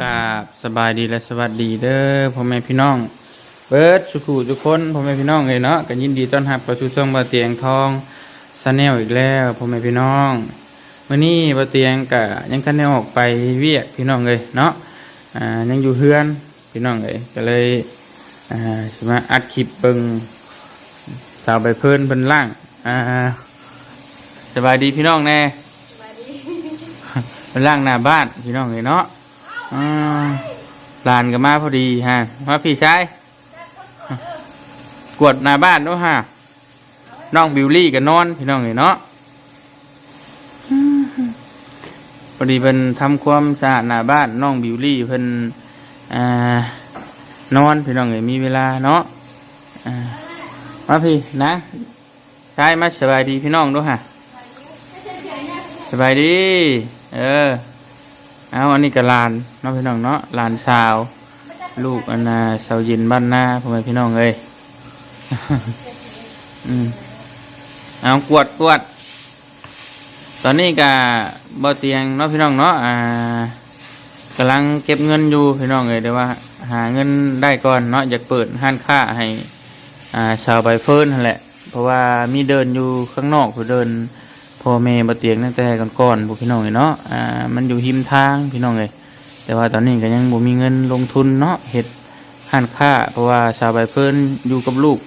กราบสบายดีและสวัสดีเด้อพ่อแม่พี่น้องเบิร์ดสุขุทุกคนพ่อแม่พี่น้องเลยเนาะกันยินดีต้อนรับประชุช่องบาเตียงทองซาแนลอีกแล้วพ่อแม่พี่น้องวันนี้บาเตียงกะยังทันได้ออกไปเวียกพี่น้องเลยเนาะอ่ายังอยู่เฮือนพี่น้องเลยก็เลยอ่าสิมาอัดคลิปเบิ่งสาวใบเพิ่นเพิ่นล่างอ่าสบายดีพี่น้องแน่เป็นล่างหน้าบ้านพี่น้องเลยเนาะอ่า หลานก็มาพอดีฮะมาพี่ชายกวดหน้าบ้านด้วยฮะน้องบิวลี่ก็นอนพี่น้องเลยเนาะพอดีเพิ่นทำความสะอาดหน้าบ้านน้องบิวลี่เพิ่นอนอนพี่น้องเลยมีเวลาเนาะมาพี่นะชายมาสบายดีพี่น้องด้วยฮะสบายดี เออ เอาอันนี้ก็ลานน้องพี่น้องเนาะลานชาว ลูกอันนาชาวยินบ้านหน้าพ่อแม่พี่น้องเอ้ยอืมเอากวดกวด ตอนนี้ก็บ่เตียงเนาะพี่น้องเนาะอ่ากำลังเก็บเงินอยู่พี่น้องเอ้ยเดี๋ยวว่า หาเงินได้ก่อนเนาะอยากเปิดห้านค้าให้อ่าชาวใบเฟิร์นนั่นแหละ เพราะว่ามีเดินอยู่ข้างนอกผู้เดิน พ่อแม่บ่เตียงตั้งแต่ก่อนๆพวกพี่น้องเลยเนาะอ่ามันอยู่หิมทางพี่น้องเลยแต่ว่าตอนนี้ก็ยังบ่มีเงินลงทุนเนาะเฮ็ดห้านค้า เพราะว่าชาวใบเพิ่นอยู่กับลูก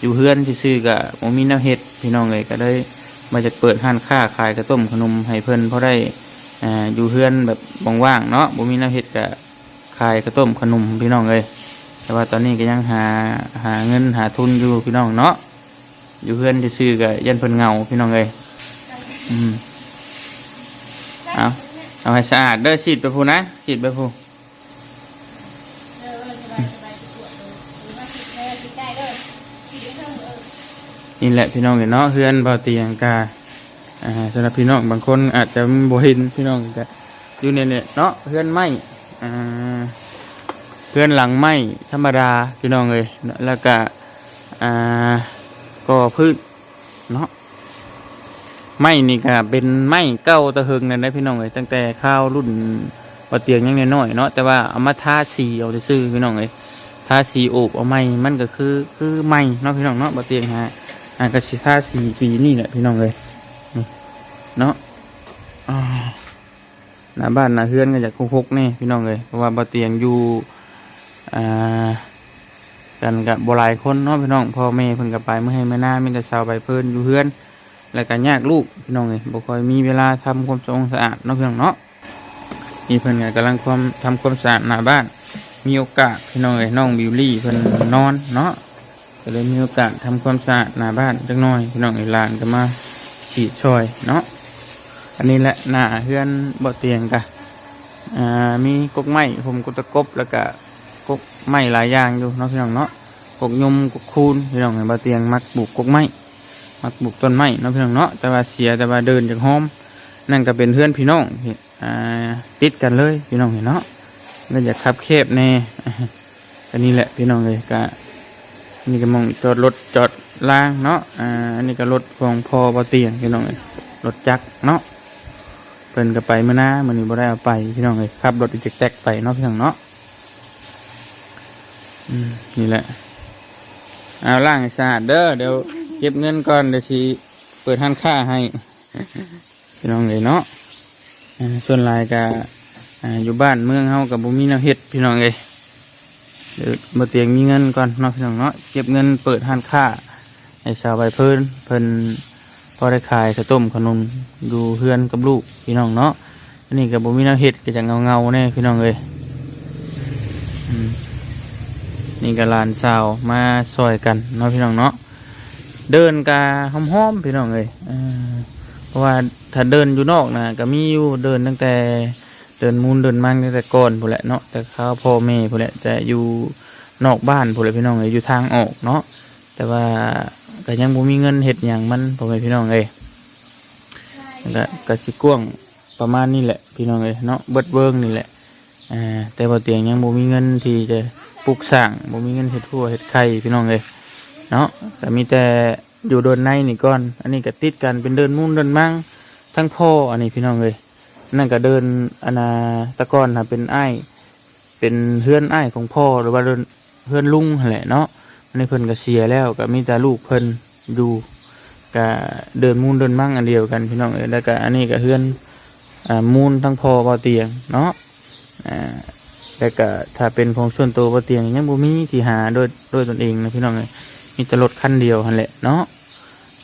อยู่เฮือนซื่อๆก็บ่มีแนวเฮ็ดพี่น้องเลยก็เลยมาจะเปิดห้านค้าขายกระต้มขนมให้เพิ่นเพราะได้อ่าอยู่เฮือนแบบว่างๆเนาะบ่มีแนวเฮ็ดก็ขายกระต้มขนมพี่น้องเลยแต่ว่าตอนนี้ก็ยังหาหาเงินหาทุนอยู่พี่น้องเนาะอยู่เฮือนซื่อๆก็ยันเพิ่นเงาพี่น้องเลย อืมเอาเอาให้สะอาดเด้อฉีดไปพูนะฉีดไปพูนี่แหละพี่น้องเนาะเฮือนเบาเตียงกาอ่าสำหรับพี่น้องบางคนอาจจะบ่เห็นพี่น้องก็อยู่เนี่ยเนี่ยเนาะเฮือนไม้อ่าเฮือนหลังไม้ธรรมดาพี่น้องเลยแล้วก็อ่าก็พืชเนาะ ไม้นี่ก็เป็นไม้เก่าตะเฮงนั่นนะพี่น้องเอ้ยตั้งแต่ข้าวรุ่นปเตียงยังน้อยๆเนาะแต่ว่าเอามาทาสีเอาได้ซื้อพี่น้องเอ้ยทาสีโอบเอาไม้มันก็คือคือไม้เนาะพี่น้องเนาะปเตียงฮะอ่าก็สิทาสีปีนี่แหละพี่น้องเอ้ยเนาะหน้าบ้านหน้าเฮือนก็อยากคุกๆนี่พี่น้องเอ้ยเพราะว่าปเตียงอยู่อ่ากันกับบหลายคนเนาะพี่น้องพ่อแม่เพิ่นก็ไปเมื่อให้เมื่อหน้ามีแต่ชาวใบเพิ่นอยู่เฮือน แล้วก็ยากลูกพี่น้องเลยบ่ค่อยมีเวลาทำความสะอาดสะอาดเนาะพี่น้องเนาะนี่เพิ่นก็กำลังความทำความสะอาดหน้าบ้าน มีโอกาสพี่น้องเลยน้องบิวลี่เพิ่นนอนเนาะก็เลยมีโอกาสทำความสะอาดหน้าบ้านจักหน่อยพี่น้องเอ้ยหลานก็มาฉีดช่อยเนาะอันนี้แหละหน้าเฮือนบ่เตียงกะอ่ามีกกไม้ผมกุตะกบแล้วก็กกไม้หลายอย่างอยู่เนาะพี่น้องเนาะกกยมกกคูนพี่น้องเอ้ยบ่เตียงมักปลูกกกไม้ มักปลูกต้นไม้เนาะพี่น้องเนาะแต่ว่าเสียแต่ว่าเดินจากห้อมนั่นก็เป็นเพื่อนพี่น้องอ่าติดกันเลยพี่น้องเห็นเนาะก็อยากขับแคบแน่อันนี้แหละพี่น้องเลยก็อันนี่ก็มองจอดรถจอดล่างเนาะอ่าอันนี้ก็รถของพอปเตียงพี่น้องเลยรถจักรเนาะเพิ่นก็ไปเมื่อน้ามันนี้บ่ได้เอาไปพี่น้องเลยขับรถอีกแตกไปเนาะพี่น้องเนาะอืมนี่แหละเอาล่างให้สะอาดเด้อเดี๋ยว เก็บเงินก่อนเดี๋ยวชีเปิดห้านค้าให้พี่น้องเลยเนาะอ่าส่วนหลายก็อ่าอยู่บ้านเมืองเฮากับบุมีแนวเฮ็ดพี่น้องเลยเดี๋ยวมาเตียงมีเงินก่อนเนาะพี่น้องเนาะเก็บเงินเปิดห้านค้าให้ชาวใบเพิ่นเพิ่นพอได้ขายข้าวต้มขนมดูเพื่อนกับลูกพี่น้องเนาะอันนี้กับบุมีแนวเฮ็ดก็จะเงาเงาๆแน่พี่น้องเลยอืมนี่ก็หลานสาวมาซอยกันเนาะพี่น้องเนาะ เดินกาหอมๆพี่น้องเลยเพราะว่าถ้าเดินอยู่นอกนะก็มีอยู่เดินตั้งแต่เดินมูลเดินมันตั้งแต่ก่อนพู้แหละเนาะแต่ข้าวพ่อแม่พู้แหละแต่อยู่นอกบ้านพู้แหละพี่น้องเลยอยู่ทางออกเนาะแต่ว่าก็ยังบ่มีเงินเห็ดอย่างมันพ่อแม่พี่น้องเลยก็กสิกว้างประมาณนี้แหละพี่น้องเลยเนาะเบิดเบิ้งนี่แหละแต่บ่เตียงยังบ่มีเงินที่จะปลูกสร้างบ่มีเงินเห็ดทั่วเห็ดไข่พี่น้องเลย เนาะแต่มีแต่อยู่โดนในนี่ก่อน อันนี้ก็ติดกันเป็นเดินมุ่นเดินมั่งทั้งพ่ออันนี้พี่น้องเลยนั่นก็เดินอนาตะกอนนะเป็นไอ้เป็นเพื่อนไอ้ของพ่อหรือว่าเรือนเพื่อนลุงแหละเนาะอันนี้เพิ่นก็เสียแล้วก็มีแต่ลูกเพิ่นอยู่ก็เดินมูลเดินมั่งอันเดียวกันพี่น้องเอ้ยแล้วก็อันนี้ก็เพื่อนมูลทั้งพ่อบ่เตียงเนาะแล้วก็ถ้าเป็นของส่วนตัวบ่เตียงยังบ่มีที่หาโดยโดยตนเองนะพี่น้องเอ้ย มีแต่รถคันเดียวหั่นแหละเนาะ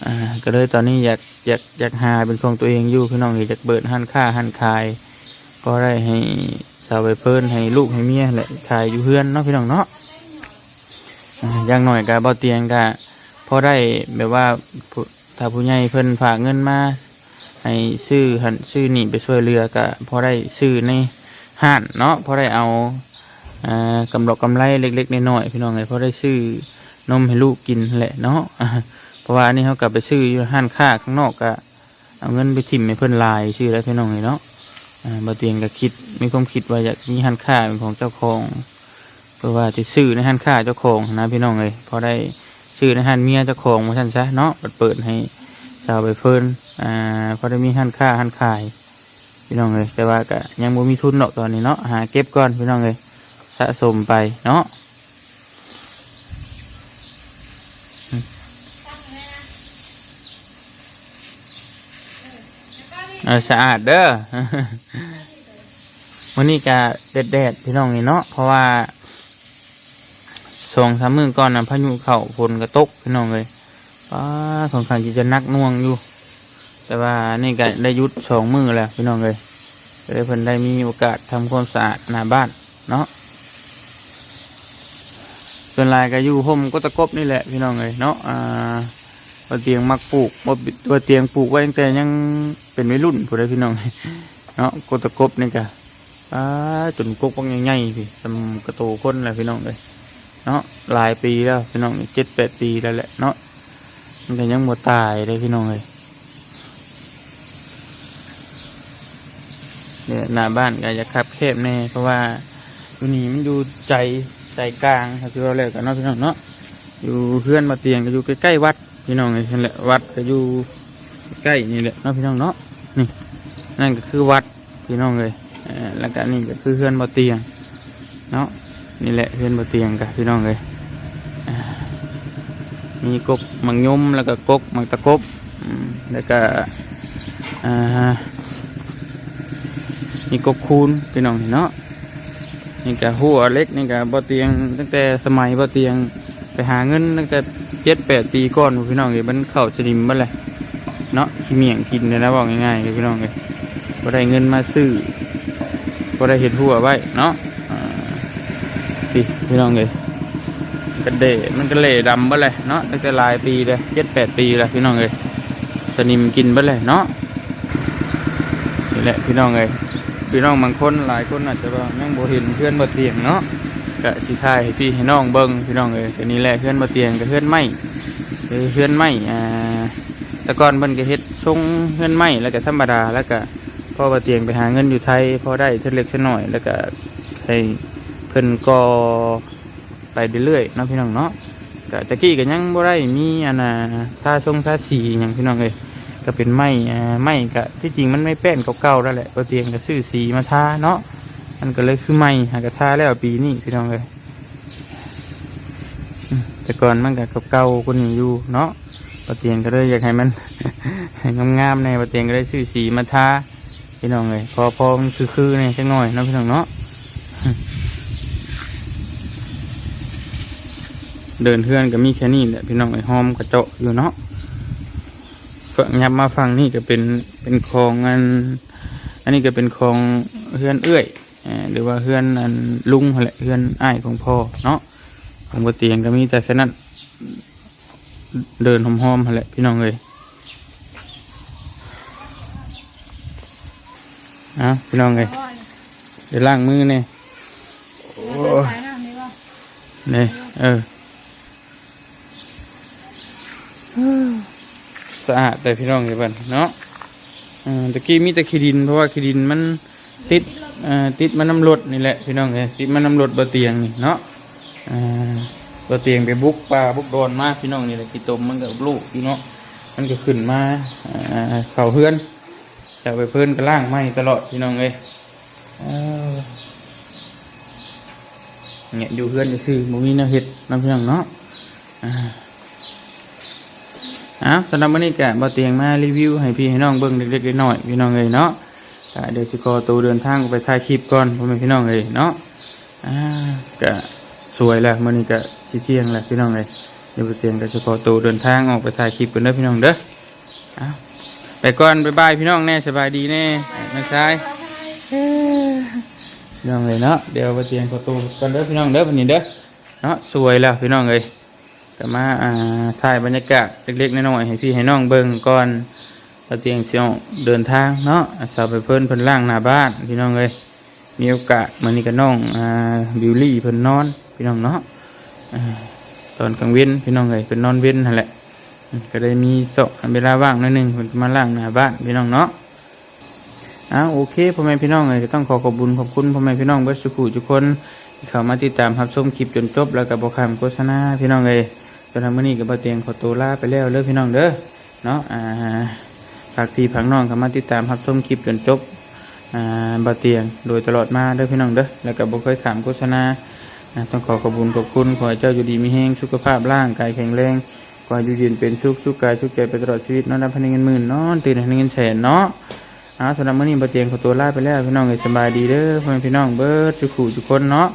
อ่าก็เลยตอนนี้อยากอยากอยากหาเป็นของตัวเองอยู่พี่น้องเอ้ยอยากเปิดห้านค้าห้านขาย ก็ได้ให้สาวไปเพิ่นให้ลูกให้เมียแหละขายอยู่เพื่อนเนาะพี่น้องเนาะอ่าย่างหน่อยก็บ่เตียงก็พอได้แบบว่าถ้าผู้ใหญ่เพิ่นฝากเงินมาให้ซื้อหันซื้อนี่ไปช่วยเรือก็พอได้ซื้อในห้านเนาะพอได้เอาอ่ากำไรกำไรเล็กๆน้อยๆพี่น้องเลยพอได้ซื้อ นมให้ลูกกินแหละเนาะเพราะว่าอันนี่เขากลับไปซื้ออยู่ห้านค้าข้างนอกก็เอาเงินไปถิ่มให้เพิ่อนลายซื้อแล้วพี่น้องเลยเนาะอ่าบาเตียงก็คิดมีความคิดว่าอยากมีหันค่าเป็นของเจ้าของเพื่อว่าจะซื้อในหันค่าเจ้าของนะพี่น้องเลยพอได้ซื้อในหันเมียเจ้าของมาท่านซะเนาะเปิดเปิดให้ชาวไปเฟิร์นอ่าพอได้มีหันค่าหันขายพี่น้องเลยแต่ว่าก็ยังบ่มีทุนเนาะตอนนี้เนาะหาเก็บก่อนพี่น้องเลยสะสมไปเนาะ เออสะอาดเด้อวันนี้ก็แดดแดดพี่น้องนี่เนาะเพราะว่าสองสามมือก่อนนะพายุเข้าฝนกระตกพี่น้องเลยป้าค่อนข้างจีจะนักน่วงอยู่ แต่ว่านี่ก็ได้ยุดสองมือแล้วพี่น้องเลยเลยเพิ่นได้มีโอกาสทำความสะอาดหน้าบ้านเนาะส่วนลายก็อยู่ห่มก็ตะกบนี่แหละพี่น้องเลยเนาะอ่าเตียงมักปลูกบ่บ่เตียงปลูกไว้ตั้งแต่ยัง เป็นวัยรุ่นผู้ใดพี่น้องเนาะกตะกบนี่ก็อ่าจนกบกปังใหญ่ๆพี่ทำกระโตคนแหละพี่น้องเลยเนาะหลายปีแล้วพี่น้องเจ็ดแปดปีแล้วแหละเนาะมันก็ยังหมดตายเลยพี่น้องเลยเนี่ยหน้าบ้านก็จะคับแคบแน่เพราะว่าอยู่นี่มันอยู่ใจใจกลางครับที่เราเรียกกันเนาะพี่น้องเนาะอยู่เพื่อนมาเตียงก็อยู่ใกล้ๆวัดพี่น้องเลยนั่นแหละวัดก็อยู่ใกล้นี่แหละเนาะพี่น้องเนาะ นี่นั่นก็คือวัดพี่น้องเลยแล้วก็นี่ก็คือเพื่อนบ่เตียงเนาะนี่แหละเพื่อนบ่เตียงกับพี่น้องเลยมีกกมังยมแล้วก็กกมังตะกบแล้วก็อ่ามีกกคูนพี่น้องนี่เนาะนี่ก็หัวเล็กนี่ก็บ่เตียง ตั้งแต่สมัยบ่เตียงไปหาเงินตั้งแต่เจ็ดแปดปีก่อนพี่น้องเลยมันเข้าสนิมเบ่เลย เนาะขี้เมียงกินเลยนะบอกง่ายๆเลยพี่น้องเลยบ่ได้เงินมาซื้อก็ได้เห็ดหัวไว้เนาะพี่พี่น้องเลยกระเดะมันกระเละดำไปเลยเนาะตั้งแต่หลายปีเลยเจ็ดแปดปีแล้วพี่น้องเลยสนิมกินไปเลยเนาะนี่แหละพี่น้องเลยพี่น้องบางคนหลายคนอาจจะว่ายังบ่เห็นเพื่อนบ่เตียงเนาะก็สิทายพี่ให้น้องเบิ่งพี่น้องเลยก็นี่แหละเพื่อนบ่เตียงกับเพื่อนไม้คือเพื่อนไม้อ่า แต่ก่อนเพิ่นก็เฮ็ดทรงเพื่อนไม้แล้วก็ธรรมดาแล้วก็พ่อปาเตียงไปหาเงินอยู่ไทยพอได้เท่าเล็กเท่าน้อย แล้วก็ให้เพิ่นก็ไปเรื่อยๆเนาะพี่น้องเนาะก็ตะกี้ก็ยังบ่ได้มีอันน่ะท่าทรงท่าสีหยังพี่น้องเลยก็เป็นไม้อ่าไม้ก็ที่จริงมันไม่แป้นเก่าๆแล้วแหละปาเตียงก็ซื้อสีมาทาเนาะมันก็เลยคือไม้หากระทาแล้วปีนี้พี่น้องเลยอืมแต่ก่อนมันก็เก่าๆคนอยู่เนาะ ปาเตียงก็เลยอยากให้มันงามๆในปาเตียงก็เลยซื้อสีมาทาพี่น้องเลยพอพอมันคือคือเนี่ยจังหน่อยนะพี่น้องเนาะเดินเพื่อนก็มีแค่นี้แหละพี่น้องไอ้หอมกระเจาะอยู่เนาะฝั่งยับมาฟังนี่ก็เป็นเป็นคลองอัน อันนี้ก็เป็นคลองเพื่อนเอื้อยหรือว่าเพื่อนอันลุงแหละเพื่อนอ้ายของพ่อเนาะของบเตียงก็มีแต่แค่นั้น เดินหอมๆนั่แหละพี่น้องเลยอะพี่น้องเลยเดี๋ยวล้างมือเนี่ยเนี่ยเออสะอาดแต่พี่น้องเลยบันเนาะตะกี้มีแต่ขี้ดินเพราะว่าขี้ดินมันติดอ่าติดมันน้ำรดนี่แหละพี่น้องเลยติดมันน้ำรดบะเตียงนี่เนาะอ่า บะเตียงไปบุกป่าบุกโดนมากพี่น้องนี่แหละกี่ตมมันกับลูกพี่เนาะมันก็ขึ้นมาอ่าเข่าเพื่อนจะไปเพิ่อนก็ล่างไม่ตลอดพี่น้องเลยเอ้าเนี่ยอยู่เพื่อนจะซื้อบ่มีแนวเฮ็ดน้ำเพียงเนาะอ่าเอาสำหรับวันนี้ก็บ่เตียงมารีวิวให้พี่ให้น้องเบิ่งเล็กๆน้อยๆพี่น้องเอ้ยเนาะเดี๋ยวสิขอตัวเดินทางไปถ่ายคลิปก่อนพ่อแม่พี่น้องเอ้ยเนาะอ่าก็สวยแล้วมื้อนี้ก็ สิเที่ยงแล้วพี่น้องเอ้ยเดี๋ยวบ่เตียงก็สิขอตัวเดินทางออกไปถ่ายคลิปกันเด้อพี่น้องเด้อเอาไปก่อนบ๊ายบายพี่น้องแน่สบายดีแน่ไม่ใช่พี่น้องเลยเนาะเดี๋ยวไปเตียมประตูกันเด้อพี่น้องเด้อวันนี้เด้อเนาะสวยแล้วพี่น้องเลยก็มาอ่าถ่ายบรรยากาศเล็กๆน้อยๆให้พี่ให้น้องเบิ่งก่อนเราเตียมเสียงเดินทางเนาะสาวไปเพิ่นเพิ่นล่างหน้าบ้านพี่น้องเลยมีโอกาสมื้อนี้ก็น้องอ่าบิวลี่เพิ่นนอนพี่น้องเนาะ ตอนกลางเว้นพี่น้องเลยเป็นนอนเว้นนั่นแหละก็ได้มีโซะเวลาว่างนิดนึงเพิ่นก็มาล่างหน้าบ้านพี่น้องเนาะอ่าโอเคพ่อแม่พี่น้องเลยก็ต้องขอขอบคุญขอบคุณพ่อแม่พี่น้องเบิร์สุขุทุกคนที่เข้ามาติดตามรับชมคลิปจนจบแล้วก็บอกคำโฆษณาพี่น้องเลยจนทำมื้อนี้ก็บ่เตียงขอตัวลาไปแล้วเด้อพี่น้องเด้อเนาะอ่าฝากพี่ฝากน้องเข้ามาติดตามรับชมคลิปจนจบอ่าบ่เตียงโดยตลอดมาเด้อพี่น้องเด้อแล้วก็บ่เคยถามโฆษณา ต้องขอขอบคุญขอบคุณขอให้เจ้าอยู่ดีมีแห้งสุขภาพร่างกายแข็งแรงขอให้อยู่เย็นเป็นสุขสุขกายสุขใจไปตลอดชีวิตนอนนับพันเงินหมื่นนอนตื่นพันเงินแสนเนาะเอาสำหรับมื้อนี้บะเตียงขอตัวลาไปแล้วพี่น้องเอ้ยสบายดีเด้อพ่อแม่พี่น้องเบิร์ดจุขู่จุกคนเนาะ